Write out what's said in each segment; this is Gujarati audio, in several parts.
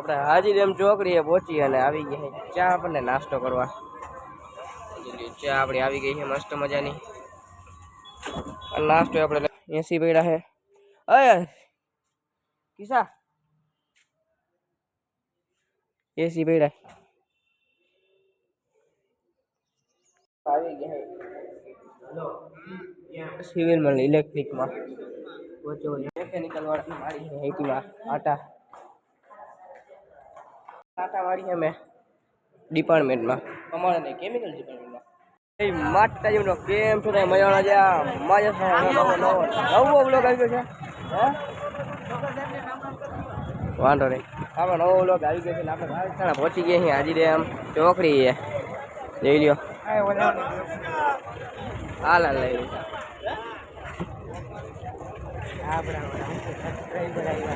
આપણે હાજી ડેમ ચોકડીએ પહોંચી અને આવી ગયા છે ચા આપણને નાસ્તો કરવા ચા આપણી આવી ગઈ છે મસ્ત મજાની અને નાસ્તો આપણે એસી પડ્યા છે અય કિસા એસી પડ્યા આવી ગયા છે સિવિલમાં ઇલેક્ટ્રિકમાં વચ્ચે મેકેનિકલ વાળા મારી છે હેટીમાં આટા આટા અમે ડિપાર્ટમેન્ટમાં. અમારે નહીં, કેમિકલ ડિપાર્ટમેન્ટમાં. માતાજીનો કેમ છો તમે? મજાના છે મજા નવો નવો બ્લોગ આવી ગયો છે? હા? વાંધો નહીં. આપણે નવો બ્લોગ આવી ગયો છે આપણે રાજસ્થાન પહોંચી ગયા છીએ હાજી આમ. ચોકડી છે લ્યો. હાલ હાલ, લઈ લો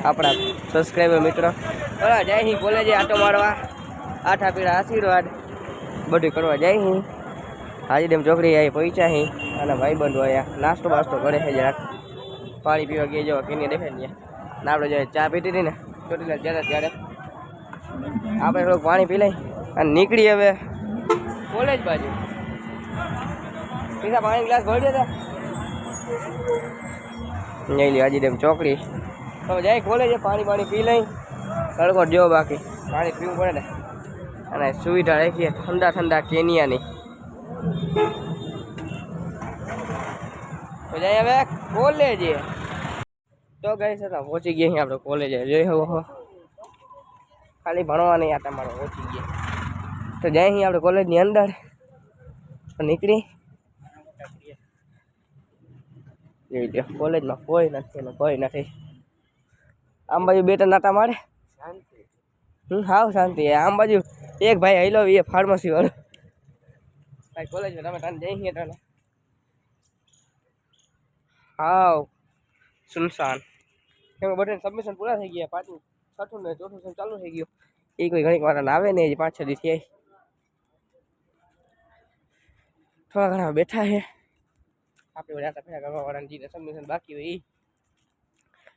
આપણા સબસ્ક્રાઈબર મિત્રો. બરાબર જાય અહીં કોલેજે આટો મારવા. આઠા પીડા આશીર્વાદ. બધું કરવા જાય અહીં હાજી ડેમ ચોકડી આવી પહોંચ્યા હિ અને ભાઈબંધો આવ્યા નાસ્તો બાસ્તો કરે છે જરાક. પાણી પીવા ગયા જવા કેની દેખાય ને ને આપણે જ્યારે ચા પીતી હતી ને, ચોટીલા જ્યારે ત્યારે આપણે થોડુંક પાણી પી લઈ અને નીકળી હવે કોલેજ બાજુ. પીસા પાણી ગ્લાસ ભરી દેતા લે હાજી ડેમ ચોકડી. હવે જાય કોલેજે પાણી પાણી પી લઈ, તડકો જો બાકી. પાણી પીવું પડે ને. અને સુવિધા રાખીએ, ઠંડા ઠંડા કેનિયાની. તો જાય હવે કોલેજે તો ગઈ છે પહોંચી ગયા અહીં આપણે કોલેજે જોઈ હો ખાલી ભણવા નહીં, આ તમારો પહોંચી ગયા. તો જાય અહીં આપણે કોલેજની અંદર. નીકળી. જોઈ લ્યો કોલેજમાં કોઈ નથી ને કોઈ નથી. આમ બાજુ બે ત્રણ નાટા મારે. હમ, હાવ શાંતિ આમ બાજુ એક ભાઈ હેલો એ ફાર્મસી વાળો. ભાઈ કોલેજમાં તમે તને જઈ તને. હાવ સુનસાન એમાં બધા સબમિશન પૂરા થઈ ગયા પાંચમું છઠ્ઠું ને ચોથું સેમ ચાલુ થઈ ગયું. એ કોઈ ઘણીક વાર આવે ને પાંચ છ દી થઈ થોડા ઘણા બેઠા છે આપણે બધા તફેલા કરવા વાળાને જીને સબમિશન બાકી હોય એ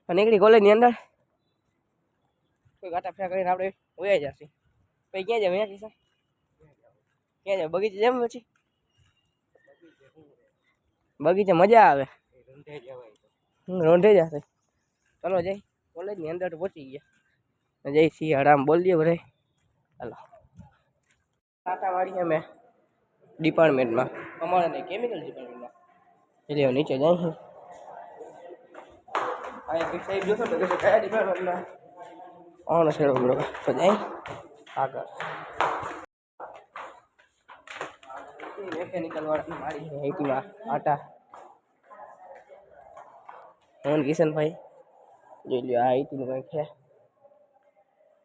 અને નીકળી કોલેજની અંદર. કોઈ ગાટા ફેરા કરીને આપણે વયા જશે. પછી ક્યાં જાય અહીંયા કિસ્સા? ક્યાં જાય બગીચે જેમ પછી? બગીચે મજા આવે. રોંઢે જશે ચલો જઈ કોલેજની અંદર પહોંચી ગયા. જઈ સી આરામ બોલીએ ભરે ચાલો. ટાટા વાળી અમે. ડિપાર્ટમેન્ટમાં અમારે કેમિકલ ડિપાર્ટમેન્ટમાં એટલે નીચે જાય છે અહીંયા કંઈક સાહેબ જોશો તો કહેશે કયા ડિપાર્ટમેન્ટમાં ઓન છેડો બરોબર તો જાય આગળ મેકેનિકલ વાળા મારી છે હેટીમાં આટા મોહન કિશનભાઈ જોઈ લ્યો આ આઈટીનું કંઈક છે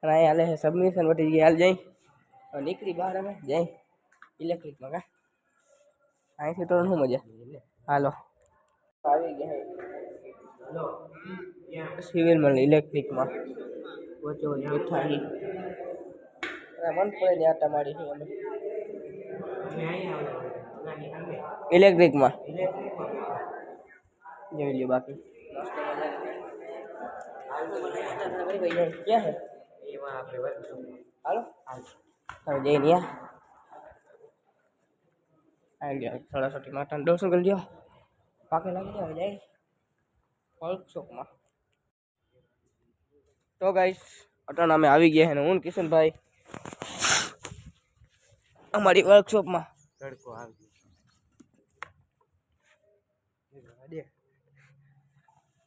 અને અહીંયા હાલે છે સબમિશન વટી ગયા હાલ જઈ હવે નીકળી બહાર અમે જઈ ઇલેક્ટ્રિકમાં કા અહીંથી તો શું મજા હાલો આવી ગયા સિવિલમાં ઇલેક્ટ્રિકમાં વચ્ચે વચ્ચે બેઠા છીએ અને મન પડે ને આટા મારી છે અમે ઇલેક્ટ્રિકમાં જોઈ લ્યો બાકી ક્યાં છે હાલો હવે જઈ ન્યા આવી ગયા સરસ્વતી માતાને દર્શન કરી લ્યો પાકે લાગી જાય હવે જાય વર્કશોપમાં તો ગાઈસ અટણ અમે આવી ગયા છે ને હું ને કિશનભાઈ અમારી વર્કશોપમાં તડકો આવી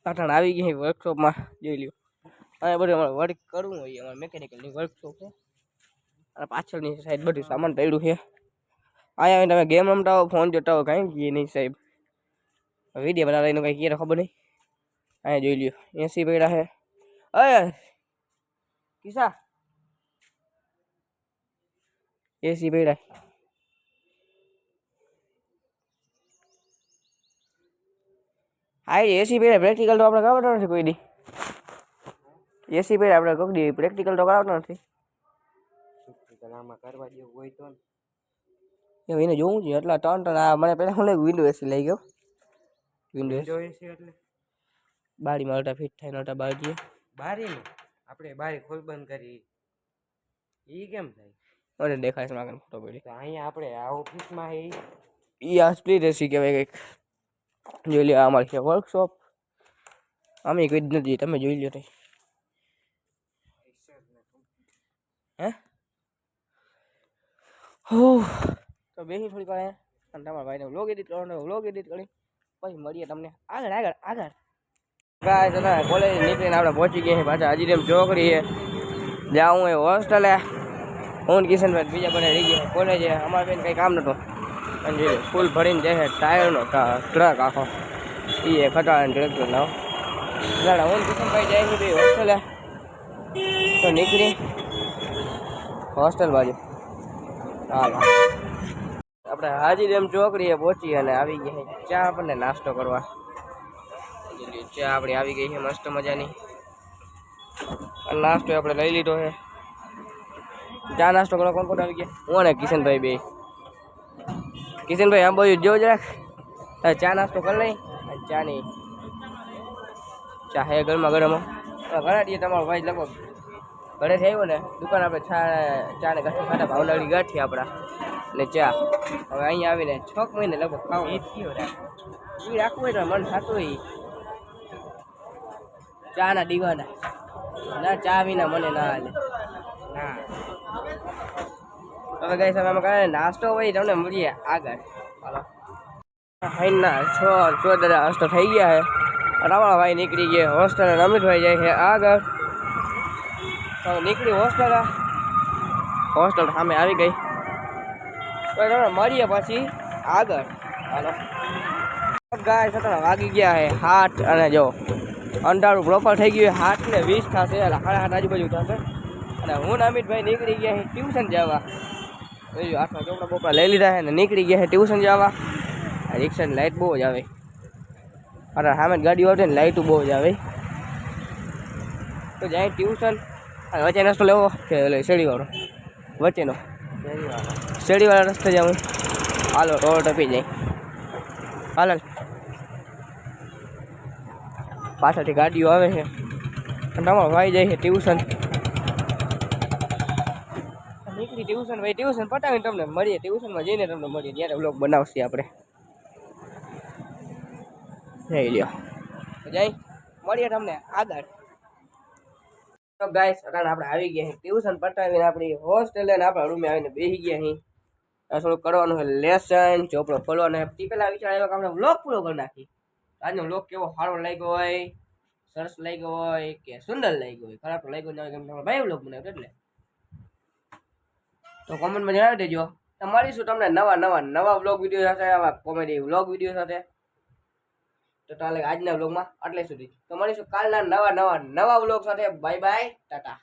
અટણ આવી ગયા છે વર્કશોપમાં જોઈ લ્યો અને બધું અમારે વર્ક કરવું હોય અમારે મેકેનિકલની વર્કશોપ છે અને પાછળની સાઈડ બધું સામાન પડ્યું છે અહીંયા આવીને તમે ગેમ રમતા હો ફોન જોતા હો કાંઈ કહીએ નહીં સાહેબ વિડીયો બનાવતા એનું કંઈ કહીએ ખબર નહીં અહીંયા જોઈ લ્યો એસી પડ્યા છે અય કિસા એસી પડ્યા હા એસી પડ્યા પ્રેક્ટિકલ તો આપણે કરાવતો નથી કોઈ દી એસી પડ્યા આપણે કોઈ દી પ્રેક્ટિકલ તો કરાવતો નથી આમાં કરવા જેવું હોય તો ને. એ એને જોવું છે એટલા ત્રણ ત્રણ આ મને પહેલાં હું વિન્ડો એસી લઈ ગયો. વિન્ડો એસી એટલે? બારીમાં અલટા ફિટ થાય નટા બાર જઈએ બારીનું? આપણે બારી ખોલ બંધ કરી. ઈ કેમ થાય? મને દેખાય છે માગન ફોટો પડી. તો અહીંયા આપણે આ ઓફિસમાં એ ઈ? આ સ્પ્લિટ એસી કહેવાય કંઈક. જોઈ લ્યો આ અમારી છે વર્કશોપ અમે કોઈ નથી તમે જોઈ લો તઈ. હે? હો તો બેસી થોડીક વાર અને તમારા ભાઈને વ્લોગ એડિટ કરવાનો વ્લોગ એડિટ કરી, પછી મળીએ તમને આગળ આગળ આગળ. ગાય તને કોલેજ નીકળીને આપણે પહોંચી ગયા પાછા હજી એમ ચોકડી છે. જ્યાં હું એ. હોસ્ટેલે હું કિશનભાઈ બીજા બધા રહી ગયા કોલેજે અમારે બેન કંઈ કામ નહોતું. અને જે ફૂલ ભરીને જાય ટાયરનો ટ્રક આખો. એ ખટાડાનો ટ્રેક્ટર લાવો એટલે હું કિશનભાઈ જાય છે હોસ્ટેલે તો નીકળી. હોસ્ટેલ બાજુ. હાલો. આપણે હાજી ડેમ ચોકડીએ પહોંચી અને આવી ગયા છે ચા આપણને નાસ્તો કરવા જોઈ લ્યો, ચા આપણી આવી ગઈ છે મસ્ત મજાની અને નાસ્તો આપણે લઈ લીધો છે ચા નાસ્તો કરવા કોણ કોણ આવી ગયા હું અને કિશનભાઈ બે કિશનભાઈ આમ બાજુ જો જરાક હવે ચા નાસ્તો કરી લઈ અને ચા નહીં ચા હે ગરમા ગરમ ઘણા દિવસ તમારો ભાઈ લગભગ ઘરેથી આવ્યો ને દુકાન આપણે ચા ચા ને ગાંઠી ખાતા ભાવનગરી ગાંઠી આપણા ને ચા હવે અહીંયા આવીને છ મહિને લગભગ ખાવું એ રાખવું હોય તો મન થતું હોય. ચા ના દીવાના. ના ચા વિના મને ના હાલે. ના. હવે ગઈ સમય અમે કાંઈ નાસ્તો હોય તમને મળીએ આગળ. હાલો. હાઈના છ છ દાદા નાસ્તો થઈ ગયા છે. રમણા ભાઈ નીકળી ગયા. હોસ્ટેલ રમિતભાઈ જાય છે આગળ. નીકળી હોસ્ટેલ. હોસ્ટેલ સામે આવી ગઈ. તો તમને મળીએ પછી આગળ હાલો ગાય સતરા વાગી ગયા છે હાથ અને જો અંધારું પ્રોપર થઈ ગયું છે હાથ ને વીસ થશે એટલે સાડા હાથ આજુબાજુ થશે અને હું ને અમિતભાઈ નીકળી ગયા છે ટ્યુશન જવા જોયું આઠમાં ચોપડા બોપડા લઈ લીધા છે ને નીકળી ગયા છે ટ્યુશન જવા આ રિક્ષાની લાઇટ બહુ જ આવે અરે સામે ગાડીઓ આવતી ને લાઇટો બહુ જ આવે તો જાય ટ્યુશન અને વચ્ચે નાસ્તો લેવો કે એટલે શેરીવાળો વચ્ચેનો શેરીવાળા રસ્તે જાઉં હાલો રોડ ટપી જાય હાલ હાલ. પાછળથી ગાડીઓ આવે છે અને તમારો ભાઈ જાય છે ટ્યુશન નીકળી ટ્યુશન ભાઈ ટ્યુશન પટાવીને તમને મળીએ ટ્યુશનમાં જઈને તમને મળીએ ત્યારે બ્લોગ બનાવશે આપણે જઈ લ્યો તો જઈ મળીએ તમને આગળ તો ગાઈસ અટાણે આપણે આવી ગયા છીએ ટ્યુશન પટાવીને આપણી હોસ્ટેલે ને આપણા રૂમે આવીને બેસી ગયા છીએ આ થોડું કરવાનું હોય લેસન ચોપડો ખોલવાનો હોય તે પહેલાં વિચાર આવ્યો કે આપણે બ્લોગ પૂરો કરી નાખી આજનો લોક કેવો સારો લાગ્યો હોય, સરસ લાગ્યો હોય કે સુંદર લાગ્યો હોય? ખરાબ લાગ્યો ના હોય કેમ આપણે ભાઈ બ્લોગ બનાવ્યો એટલે. તો કોમેન્ટમાં જણાવી દેજો. મળીશું તમને નવા નવા નવા વ્લોગ વીડિયો સાથે, આવા કોમેડી વ્લોગ વીડિયો સાથે? તો ચાલે આજના વ્લોગમાં આટલે સુધી. તો મળીશું કાલના નવા નવા નવા વ્લોગ સાથે? Bye bye tata.